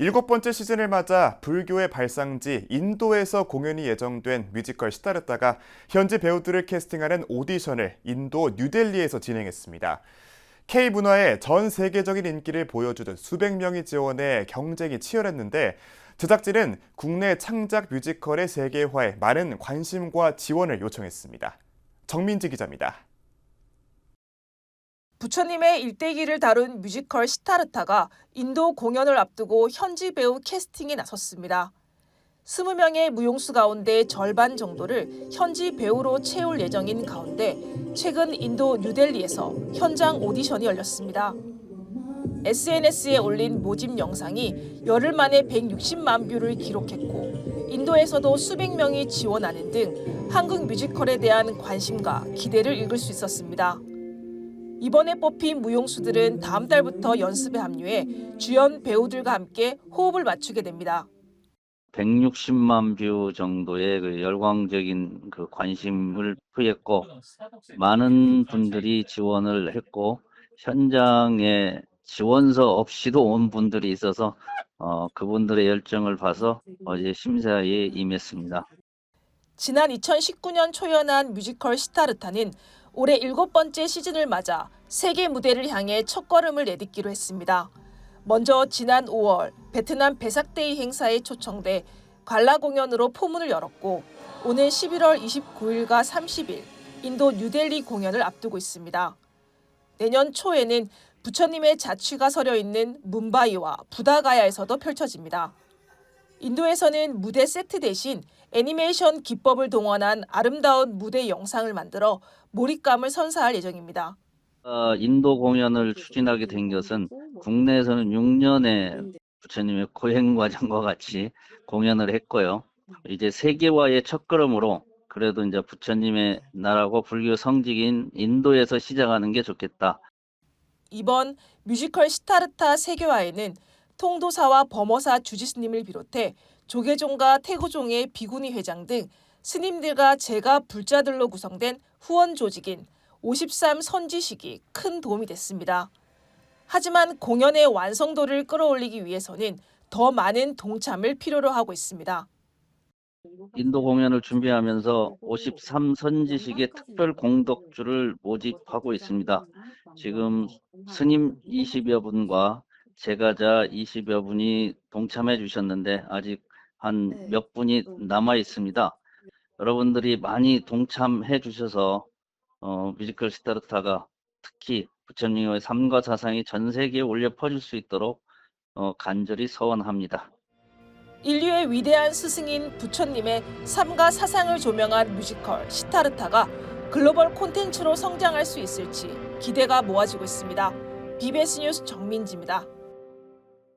일곱 번째 시즌을 맞아 불교의 발상지 인도에서 공연이 예정된 뮤지컬 시타르타가 현지 배우들을 캐스팅하는 오디션을 인도 뉴델리에서 진행했습니다. K-문화의 전 세계적인 인기를 보여주던 수백 명이 지원해 경쟁이 치열했는데 제작진은 국내 창작 뮤지컬의 세계화에 많은 관심과 지원을 요청했습니다. 정민지 기자입니다. 부처님의 일대기를 다룬 뮤지컬 시타르타가 인도 공연을 앞두고 현지 배우 캐스팅에 나섰습니다. 20명의 무용수 가운데 절반 정도를 현지 배우로 채울 예정인 가운데 최근 인도 뉴델리에서 현장 오디션이 열렸습니다. SNS에 올린 모집 영상이 열흘 만에 160만 뷰를 기록했고 인도에서도 수백 명이 지원하는 등 한국 뮤지컬에 대한 관심과 기대를 읽을 수 있었습니다. 이번에 뽑힌 무용수들은 다음 달부터 연습에 합류해 주연 배우들과 함께 호흡을 맞추게 됩니다. 160만 뷰 정도의 그 열광적인 그 관심을 표했고 많은 분들이 지원을 했고 현장에 지원서 없이도 온 분들이 있어서 어, 그분들의 열정을 봐서 어제 심사에 임했습니다. 지난 2019년 초연한 뮤지컬 시타르타는 올해 일곱 번째 시즌을 맞아 세계 무대를 향해 첫걸음을 내딛기로 했습니다. 먼저 지난 5월 베트남 베삭데이 행사에 초청돼 관라 공연으로 포문을 열었고 오늘 11월 29일과 30일 인도 뉴델리 공연을 앞두고 있습니다. 내년 초에는 부처님의 자취가 서려 있는 뭄바이와 부다가야에서도 펼쳐집니다. 인도에서는 무대 세트 대신 애니메이션 기법을 동원한 아름다운 무대 영상을 만들어 몰입감을 선사할 예정입니다. 어, 인도 공연을 추진하게 된 것은 국내에서는 6년의 부처님의 고행 과정과 같이 공연을 했고요. 이제 세계화의 첫걸음으로 그래도 이제 부처님의 나라고 불교 성지인 인도에서 시작하는 게 좋겠다. 이번 뮤지컬 시타르타 세계화에는 통도사와 범어사 주지스님을 비롯해 조계종과 태고종의 비구니 회장 등 스님들과 제가 불자들로 구성된 후원 조직인 53 선지식이 큰 도움이 됐습니다. 하지만 공연의 완성도를 끌어올리기 위해서는 더 많은 동참을 필요로 하고 있습니다. 인도 공연을 준비하면서 53 선지식의 특별 공덕주를 모집하고 있습니다. 지금 스님 20여 분과 제가자 20여 분이 동참해 주셨는데 아직 한 몇 분이 남아 있습니다. 여러분들이 많이 동참해 주셔서 어, 뮤지컬 스타르타가 특히 부처님의 삶과 사상이 전 세계에 울려 퍼질 수 있도록 어, 간절히 서원합니다. 인류의 위대한 스승인 부처님의 삶과 사상을 조명한 뮤지컬 시타르타가 글로벌 콘텐츠로 성장할 수 있을지 기대가 모아지고 있습니다. BBS 뉴스 정민지입니다.